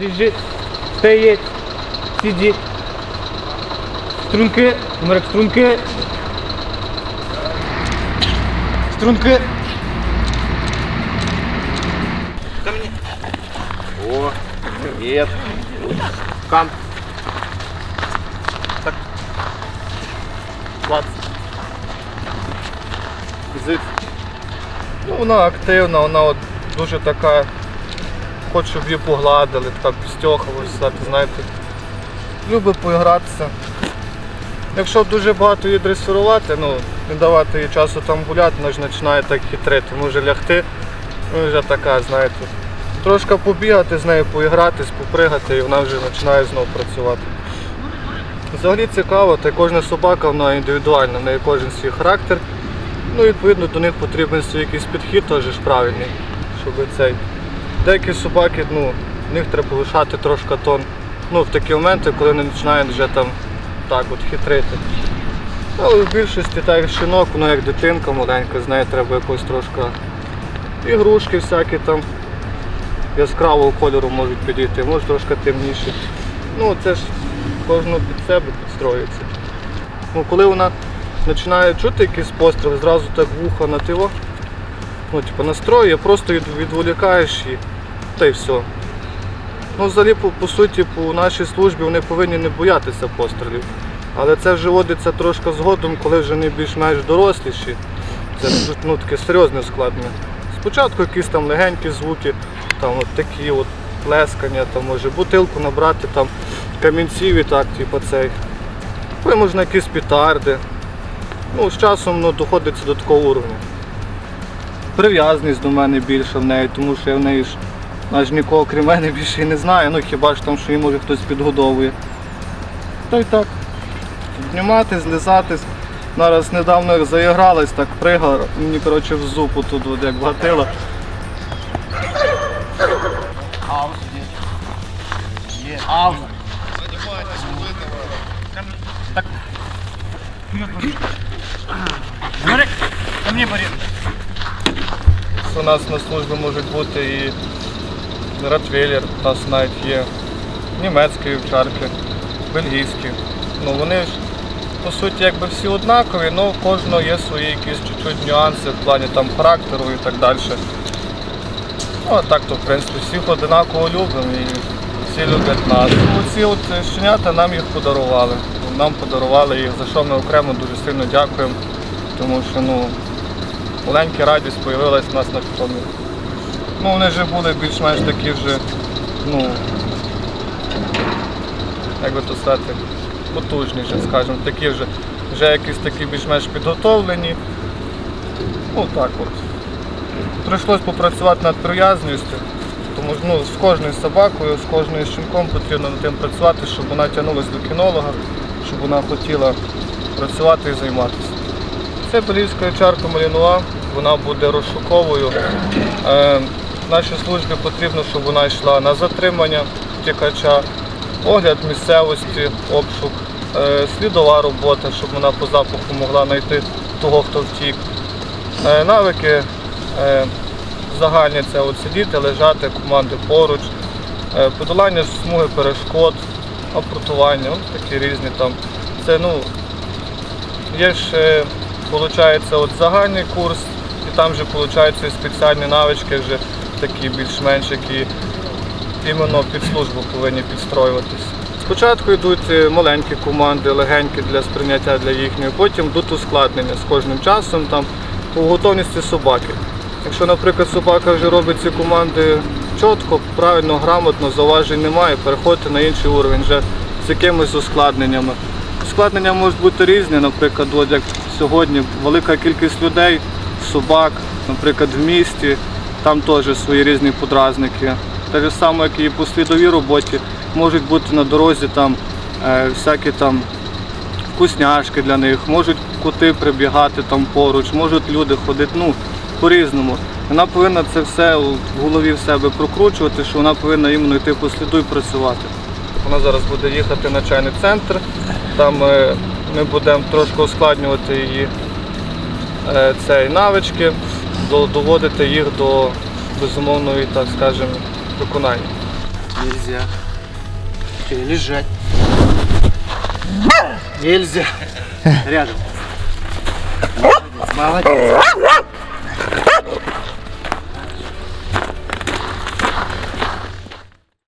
лежить, стоїть, сидить. Струнки, Марек, струнки. Струнки. Ко мне. О, привет. Кам. Так. Клац. Зит. Ну, вона активна, вона от дуже така. Хоче, щоб її погладили, така пістьохалася, знаєте. Любить поігратися. Якщо дуже багато її дресирувати, ну, не давати їй часу там гуляти, вона ж починає так хитрити. Може лягти, ну вже така, знаєте. Трошки побігати з нею, поігратись, попригати і вона вже починає знову працювати. Взагалі цікаво, та кожна собака вона індивідуальна, в неї кожен свій характер. Ну, відповідно, до них потрібен свій якийсь підхід теж правильний, щоб цей. Деякі собаки, ну, в них треба повишати трошки тон. Ну, в такі моменти, коли вони починають вже там так от хитрити. Але в більшості так щінок, воно як дитинка маленька, з нею треба якось трошки ігрушки всякі там яскравого кольору можуть підійти, може трошки темніші. Ну, це ж кожного під себе підстроюється. Ну, коли вона починає чути якийсь постріл, зразу так вухо на тиво, ну, типу, настроює, просто відволікаєш її, та й все. Ну, взагалі, по, по суті, по нашій службі вони повинні не боятися пострілів. Але це вже водиться трошки згодом, коли вже вони більш-менш доросліші. Це ну, таке серйозне ускладнення. Спочатку якісь там легенькі звуки, там от такі от плескання, там може бутилку набрати, там камінців і так, типу цей. Потім можна якісь петарди. Ну, з часом ну, доходиться до такого уровня. Прив'язаність до мене більше в неї, тому що я в неї ж аж нікого крім мене більше і не знаю, ну хіба ж там, що її може хтось підгодовує. Та й так. Піднімати, злізатись. Зараз недавно заігралась, так пригала, мені коротше в зубу тут от, як вгатила. Есть. Есть. Аус. Так. Борис. У нас на службі можуть бути і ротвейлер, у нас навіть є німецькі вівчарки, бельгійські. Ну вони ж по суті якби всі однакові, але в кожного є свої якісь чуть-чуть нюанси в плані там характеру і так далі. Ну а так то в принципі всіх одинаково любимо і всі люблять нас. Оці от щенята нам їх подарували. Нам подарували їх, за що ми окремо дуже сильно дякуємо, тому що ну, маленька радість з'явилась у нас на питомі. Ну, вони вже були більш-менш такі вже, ну, як би то сказати, потужніші, скажімо, такі вже, вже якісь такі більш-менш підготовлені. Ну так от. Прийшлось попрацювати над прив'язністю, тому що ну, з кожною собакою, з кожною щенком потрібно над тим працювати, щоб вона тягнулася до кінолога, щоб вона хотіла працювати і займатися. Це белівська чарка Малінуа, вона буде розшуковою. Нашій службі потрібно, щоб вона йшла на затримання втікача, огляд місцевості, обшук, е, слідова робота, щоб вона по запаху могла знайти того, хто втік. Е, навики е, загальні це от сидіти, лежати, команди поруч, подолання смуги перешкод, апортування, такі різні там. Це ну, Є ж, виходить, от загальний курс, і там вже виходить спеціальні навички вже такі більш-менш, які іменно під службу повинні підстроюватися. Спочатку йдуть е, маленькі команди, легенькі для сприйняття для їхньої, потім йдуть ускладнення з кожним часом там, по готовності собаки. Якщо, наприклад, собака вже робить ці команди чітко, правильно, грамотно, зауважень немає, переходити на інший уровень вже з якимись ускладненнями. Ускладнення можуть бути різні, наприклад, от як сьогодні велика кількість людей, собак, наприклад, в місті, там теж свої різні подразники. Так же само, як і по слідовій роботі, можуть бути на дорозі там е, всякі там вкусняшки для них, можуть коти прибігати там поруч, можуть люди ходити, ну, по-різному. Вона повинна це все в голові в себе прокручувати, що вона повинна іменно йти по сліду і працювати. Вона зараз буде їхати на чайний центр, там е, ми будемо трошки ускладнювати її е, цей навички, доводити їх до безумовної, так скажемо, виконання. Нельзя. Лежать. Нельзя. Рядом. молодець Молодец.